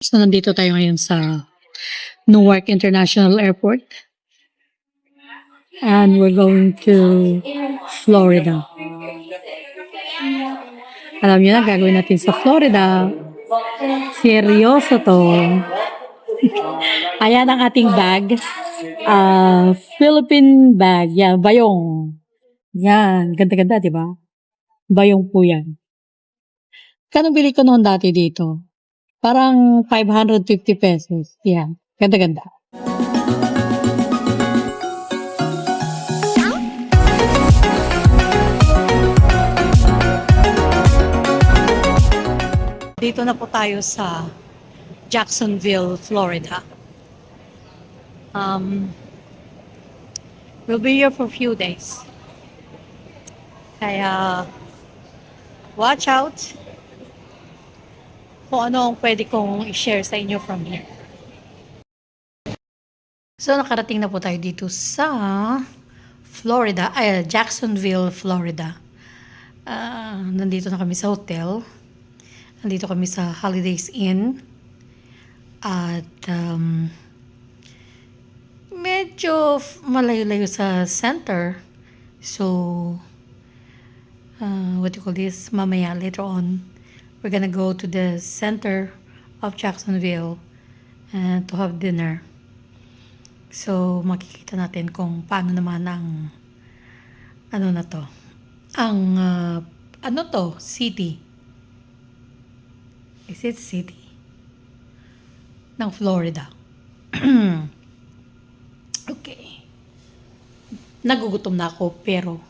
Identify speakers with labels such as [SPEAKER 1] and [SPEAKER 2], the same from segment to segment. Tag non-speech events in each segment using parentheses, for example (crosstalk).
[SPEAKER 1] So, nandito tayo ngayon sa Newark International Airport. And we're going to Florida. Alam niyo na, gagawin natin sa Florida. Seryoso to. (laughs) Ayan ang ating bag. Ah, Philippine bag. Yan, bayong. Yan, ganda-ganda, di ba? Bayong po yan. Kano bili ko noon dati dito? Parang 550 pesos. Yan, ganda-ganda. Dito na po tayo sa Jacksonville, Florida. Um, we'll be here for a few days. Kaya, watch out kung ano ang pwede kong i-share sa inyo from here. So, nakarating na po tayo dito sa Florida, ay, Jacksonville, Florida. Ah, nandito na kami sa hotel. Nandito kami sa Holidays Inn. At um, medyo malayo-layo sa center. So, uh, what do you call this? Mamaya, later on, we're gonna go to the center of Jacksonville and to have dinner. So, makikita natin kung paano naman ang ano na to. Ang uh, ano to? City. Is it city? Ng Florida. (clears throat) okay. Nagugutom na ako pero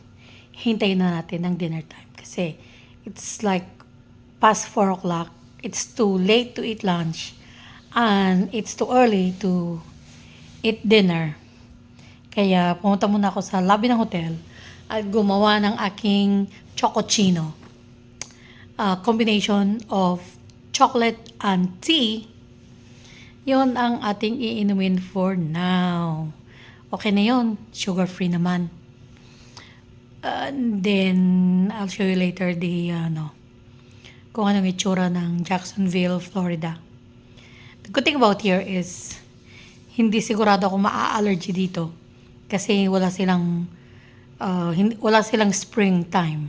[SPEAKER 1] hintayin na natin ng dinner time kasi it's like past 4 o'clock. It's too late to eat lunch and it's too early to eat dinner. Kaya pumunta muna ako sa lobby ng hotel at gumawa ng aking chocochino. A combination of chocolate and tea. Yon ang ating iinumin for now. Okay na yon, sugar-free naman. And then, I'll show you later the, ano, kung anong itsura ng Jacksonville, Florida. The good thing about here is, hindi sigurado ako maa-allergy dito. Kasi wala silang, uh, hindi, wala silang springtime.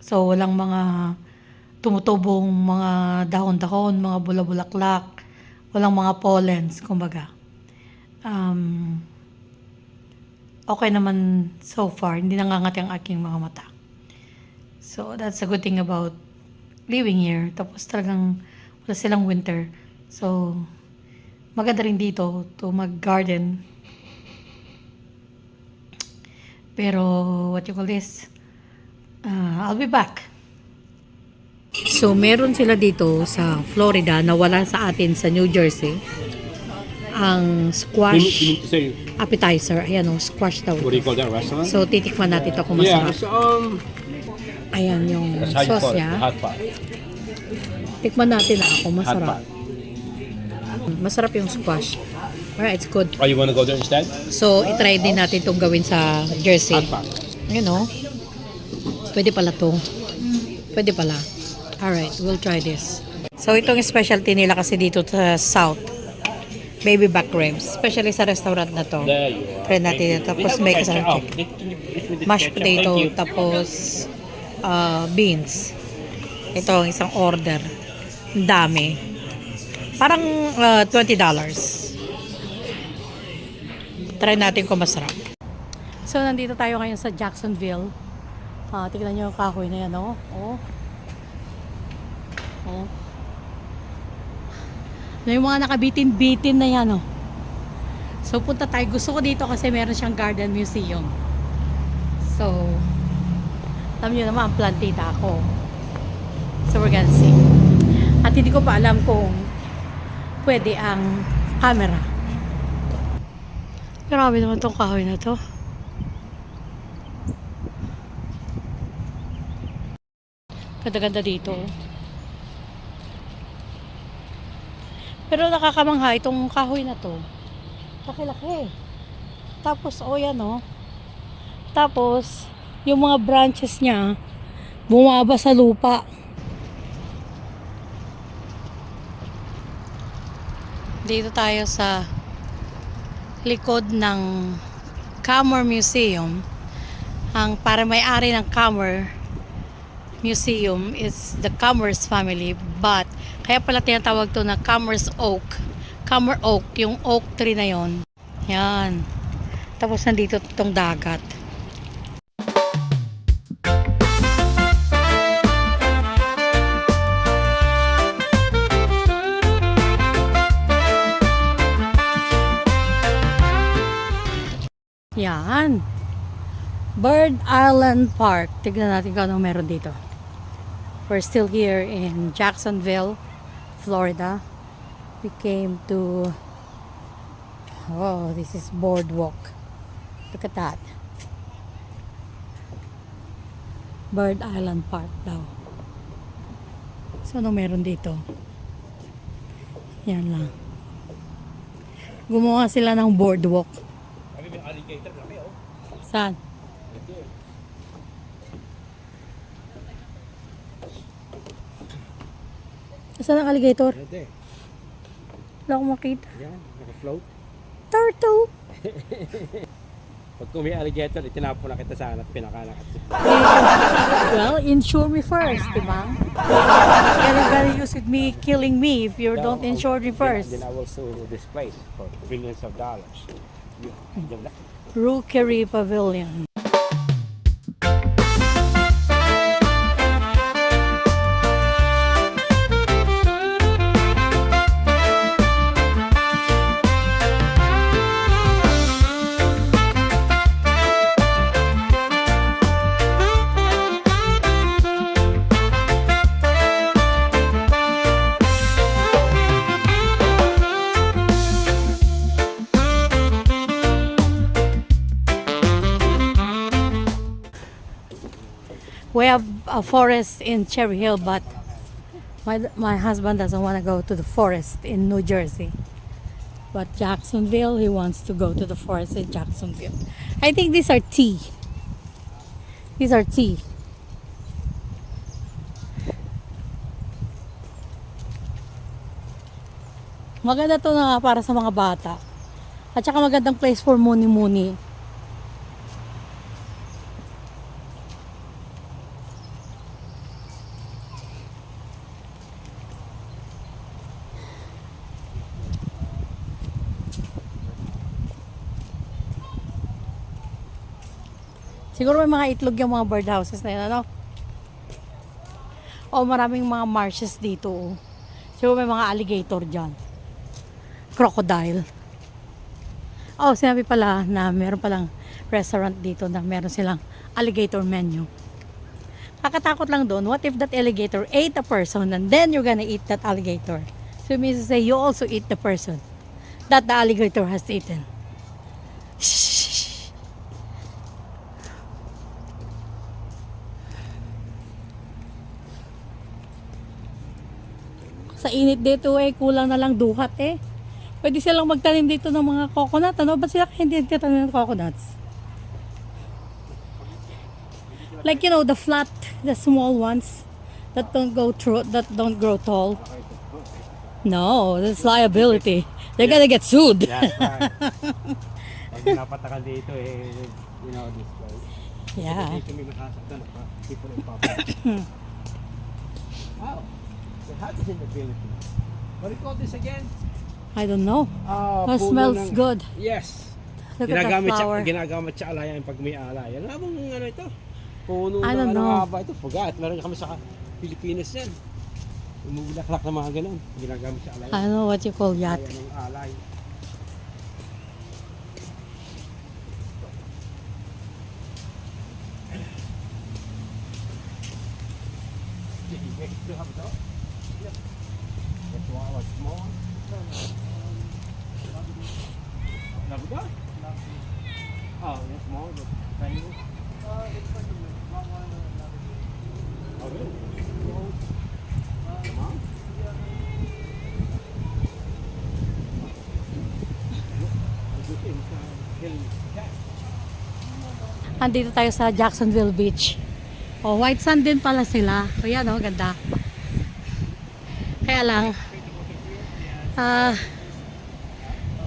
[SPEAKER 1] So, walang mga tumutubong mga dahon-dahon, mga bula-bulaklak, walang mga pollens, kumbaga. Um, okay naman so far. Hindi nangangati ang aking mga mata. So, that's a good thing about living here. Tapos talagang wala silang winter. So, maganda rin dito to mag-garden. Pero, what you call this? Uh, I'll be back. So, meron sila dito sa Florida na wala sa atin sa New Jersey. Ang squash appetizer. Ayan o, squash daw.
[SPEAKER 2] what do you call that, restaurant?
[SPEAKER 1] So, titikman natin ito kung
[SPEAKER 2] yeah,
[SPEAKER 1] masarap.
[SPEAKER 2] it's, um,
[SPEAKER 1] Ayan yung
[SPEAKER 2] you
[SPEAKER 1] sauce niya.
[SPEAKER 2] hot pot.
[SPEAKER 1] Tikman natin na ako,
[SPEAKER 2] Hot
[SPEAKER 1] masarap.
[SPEAKER 2] pot.
[SPEAKER 1] Masarap yung squash. Alright, it's good.
[SPEAKER 2] Oh, you want to go there instead?
[SPEAKER 1] So, itry din natin itong gawin sa Jersey.
[SPEAKER 2] Hot pot.
[SPEAKER 1] Ayan o. Pwede pala to. Pwede pala. Alright, we'll try this. So, itong specialty nila kasi dito sa South. Baby back ribs. Especially sa restaurant na to.
[SPEAKER 2] There you are.
[SPEAKER 1] Try natin ito. Tapos may kasama
[SPEAKER 2] Oh, you finish with this
[SPEAKER 1] mashed
[SPEAKER 2] ketchup?
[SPEAKER 1] potato,
[SPEAKER 2] Thank you.
[SPEAKER 1] tapos uh, beans. Ito ang isang order. Ang dami. Parang uh, $20. Try natin kung masarap. So, nandito tayo ngayon sa Jacksonville. Ah, tignan nyo yung kahoy na yan, oh. Oh. Oh. Yung mga nakabitin-bitin na yan, oh. So, punta tayo. Gusto ko dito kasi meron siyang garden museum. So, alam nyo naman, plantita ako. So, we're gonna see. At hindi ko pa alam kung pwede ang camera. Grabe naman tong kahoy na to. Ganda-ganda dito. Pero nakakamangha itong kahoy na to. Laki-laki. Tapos, oh yan oh. Tapos, yung mga branches niya, bumaba sa lupa. Dito tayo sa likod ng Camor Museum. Ang para may-ari ng Camor Museum is the Camors family but kaya pala tinatawag to na Camors Oak. Camor Oak, yung oak tree na yon. Yan. Tapos nandito itong dagat. Yan. Bird Island Park. Tignan natin kung anong meron dito. We're still here in Jacksonville, Florida. We came to... Oh, this is boardwalk. Look at that. Bird Island Park daw. So, ano meron dito? Yan lang. Gumawa sila ng boardwalk.
[SPEAKER 2] Kami may alligator kami, oh.
[SPEAKER 1] Saan? Saan ang alligator?
[SPEAKER 2] Pwede.
[SPEAKER 1] Wala akong makita.
[SPEAKER 2] Yan, naka-float.
[SPEAKER 1] Turtle! (laughs)
[SPEAKER 2] Pag kung may alligator, itinapo na kita sana at pinakanak at
[SPEAKER 1] Well, insure me first, di ba? Very used with me killing me if you don't insure me first.
[SPEAKER 2] Then, then I will sue this place for billions of dollars. You,
[SPEAKER 1] Rookery Pavilion. A forest in Cherry Hill, but my my husband doesn't want to go to the forest in New Jersey. But Jacksonville, he wants to go to the forest in Jacksonville. I think these are tea. These are tea. Maganda to na para sa mga bata. At saka magandang place for muni-muni. Siguro may mga itlog yung mga birdhouses na yun, ano? O maraming mga marshes dito. oh. Siguro may mga alligator dyan. Crocodile. Oh, sinabi pala na meron palang restaurant dito na meron silang alligator menu. Kakatakot lang doon, what if that alligator ate a person and then you're gonna eat that alligator? So it means to say you also eat the person that the alligator has eaten. Sa init dito eh, kulang na lang duhat eh. Pwede silang magtanim dito ng mga coconut. Ano ba sila hindi nagtatanim ng coconuts? Like you know, the flat, the small ones that don't go through, that don't grow tall. No, that's liability. They're gonna get sued.
[SPEAKER 2] yeah, right. (laughs) Pag napatakan dito, eh, you know, this place.
[SPEAKER 1] Yeah.
[SPEAKER 2] Dito may masasaktan. People in public. (clears throat) wow. How is in the Philippines? What do you call this again?
[SPEAKER 1] I don't know.
[SPEAKER 2] Ah,
[SPEAKER 1] It
[SPEAKER 2] puno
[SPEAKER 1] smells
[SPEAKER 2] ng-
[SPEAKER 1] good.
[SPEAKER 2] Yes.
[SPEAKER 1] Look at that
[SPEAKER 2] Ginagamit siya,
[SPEAKER 1] flower.
[SPEAKER 2] ginagamit siya alayan pag may alay. Ano bang ano ito? Puno
[SPEAKER 1] I
[SPEAKER 2] ng
[SPEAKER 1] don't
[SPEAKER 2] ano
[SPEAKER 1] know.
[SPEAKER 2] haba ito. Forgot. Meron kami sa Pilipinas yan. Umubulaklak na mga ganun. Ginagamit siya alayan.
[SPEAKER 1] I don't know what you call that.
[SPEAKER 2] Ayan ang alay. Labrador? Oh, it's small, but tiny. Oh, really? Come on.
[SPEAKER 1] Andito tayo sa Jacksonville Beach. Oh, white sand din pala sila. O yan, oh, ganda. Kaya lang, ah,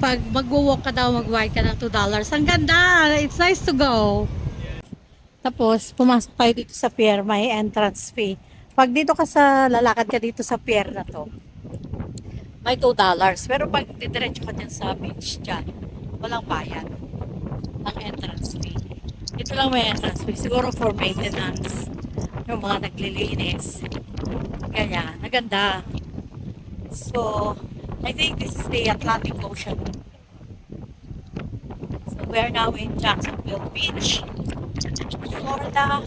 [SPEAKER 1] pag magwo-walk ka daw, mag-white ka ng $2. Ang ganda! It's nice to go. Tapos, pumasok tayo dito sa pier, may entrance fee. Pag dito ka sa, lalakad ka dito sa pier na to, may $2. Pero pag didiretso ka dyan sa beach dyan, walang bayad ng entrance fee. Ito lang may fee. Siguro for maintenance. Yung mga naglilinis. Ganyan. Naganda. So, I think this is the Atlantic Ocean. So, we're now in Jacksonville Beach, Florida.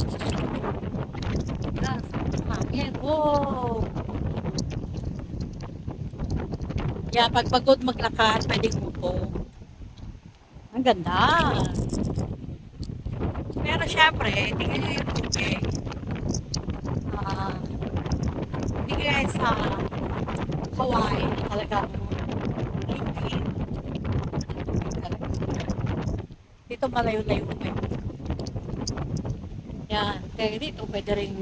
[SPEAKER 1] Yes, hangin. Whoa! Yeah, pag pagod maglakad, pwedeng upo. Ang ganda. Syempre, tingnan nyo yung tubig. Ah, hindi kaya sa Hawaii, talagang clean. Dito malayo-layo pa. Yan. Kaya dito pwede rin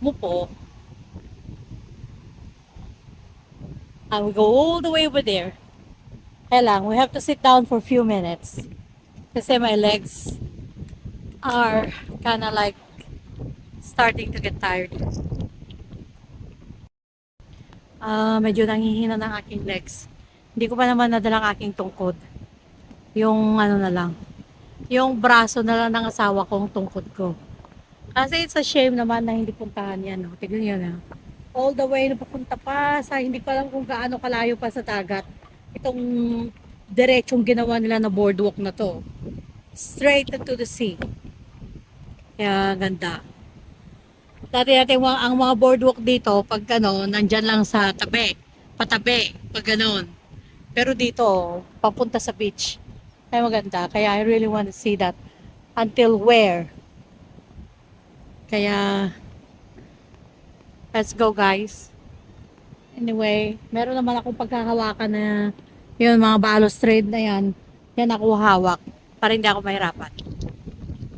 [SPEAKER 1] mupo. And we go all the way over there. Kaya lang, we have to sit down for a few minutes. Kasi my legs are kind of like starting to get tired. Ah, medyo nanghihina ng aking legs. Hindi ko pa naman nadala ang aking tungkod. Yung ano na lang. Yung braso na lang ng asawa kong tungkod ko. Kasi it's a shame naman na hindi puntahan yan. No? Tignan nyo na. All the way na papunta pa sa hindi ko alam kung gaano kalayo pa sa dagat. Itong diretsong ginawa nila na boardwalk na to. Straight into the sea. Kaya ganda. Dati dati ang mga boardwalk dito, pag ano, nandyan lang sa tabi, patabi, pag ganun. Pero dito, papunta sa beach. Kaya maganda. Kaya I really want to see that. Until where? Kaya, let's go guys. Anyway, meron naman akong pagkakawakan na yun, mga balustrade na yan. Yan ako hawak para hindi ako mahirapan.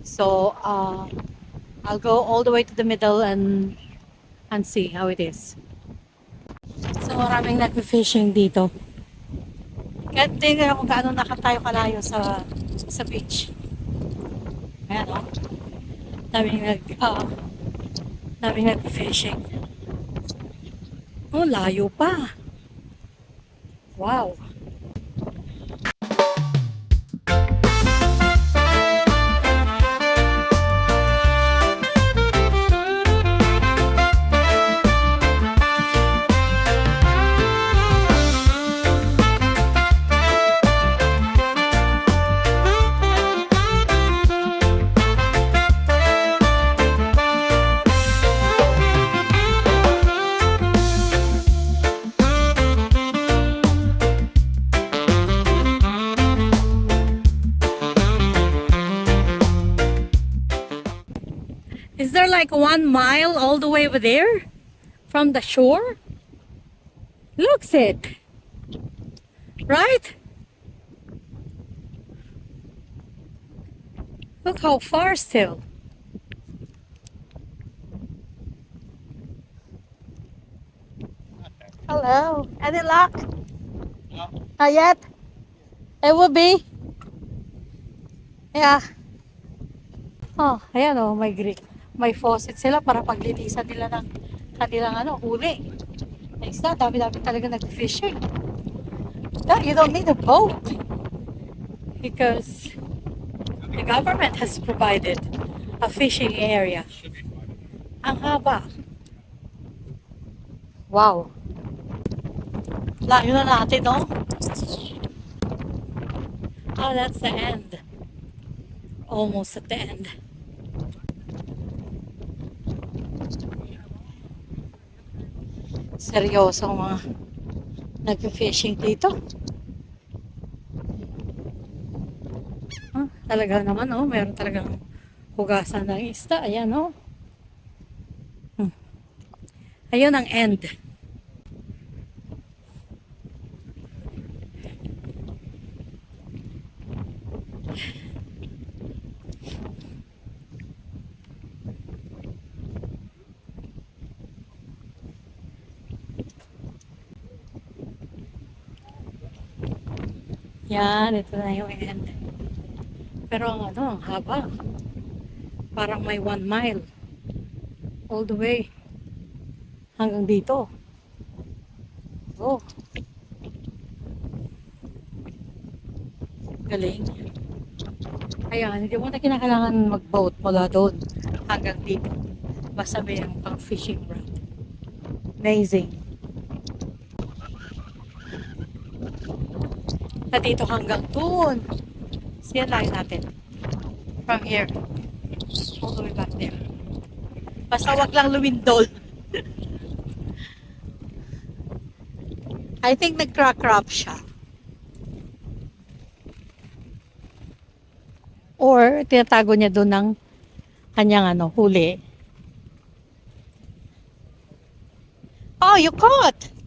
[SPEAKER 1] So, uh, I'll go all the way to the middle and and see how it is. So, maraming nag-fishing dito. Kahit tingnan kung gaano nakatayo kalayo sa sa beach. Ayan o. Daming nag, ah, daming nag-fishing. Oh, layo pa. Wow. Is there like one mile all the way over there from the shore? Looks it. Right? Look how far still. Hello. Any luck? Not yet? It will be. Yeah. Oh, ayan oh, may green. May faucet sila para paglinisan nila ng kanilang ano, huli. Next na, dami-dami talaga nag-fishing. Yeah, you don't need a boat. Because the government has provided a fishing area. Ang haba. Wow. Layo na natin, no? Oh, that's the end. Almost at the end. Seryoso ang mga nag-fishing dito. Ah, talaga naman, oh. Meron talagang hugasan ng isda. Ayan, oh. Hmm. Ayun ang end. Yan, ito na yung end. Pero ang ano, ang haba. Parang may one mile. All the way. Hanggang dito. Oh. Galing. Ayan, hindi mo na kinakailangan mag-boat mula doon hanggang dito. Basta may ang pang fishing rod. Amazing. Na dito hanggang doon. Siya tayo natin. From here. All the way back there. Basta wag lang lumindol. I think nag-crack-crop siya. Or tinatago niya doon ng kanyang ano, huli. Oh, you caught!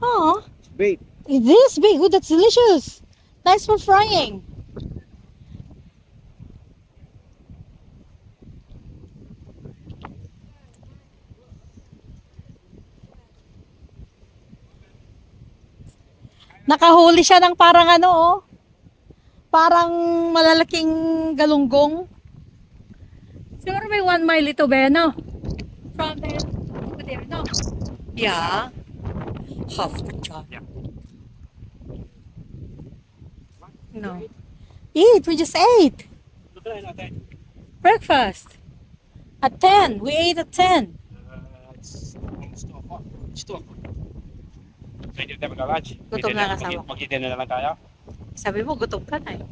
[SPEAKER 1] Oh,
[SPEAKER 2] Bait.
[SPEAKER 1] it is big. Oh, that's delicious. Nice for frying. Nakahuli siya ng parang ano, oh. Parang malalaking galunggong. Siguro may one mile ito, be, no? From there to there, no? Yeah. Half the job.
[SPEAKER 2] Yeah.
[SPEAKER 1] No. Eat, we just ate.
[SPEAKER 2] Ito na natin.
[SPEAKER 1] Breakfast. At 10. We ate at 10.
[SPEAKER 2] Uh, it's almost 2 o'clock. It's 2 o'clock. Pwede tayo mag-lunch.
[SPEAKER 1] Gutom na kasama ko.
[SPEAKER 2] Mag-dinner na lang tayo.
[SPEAKER 1] Sabi mo, gutom ka na eh.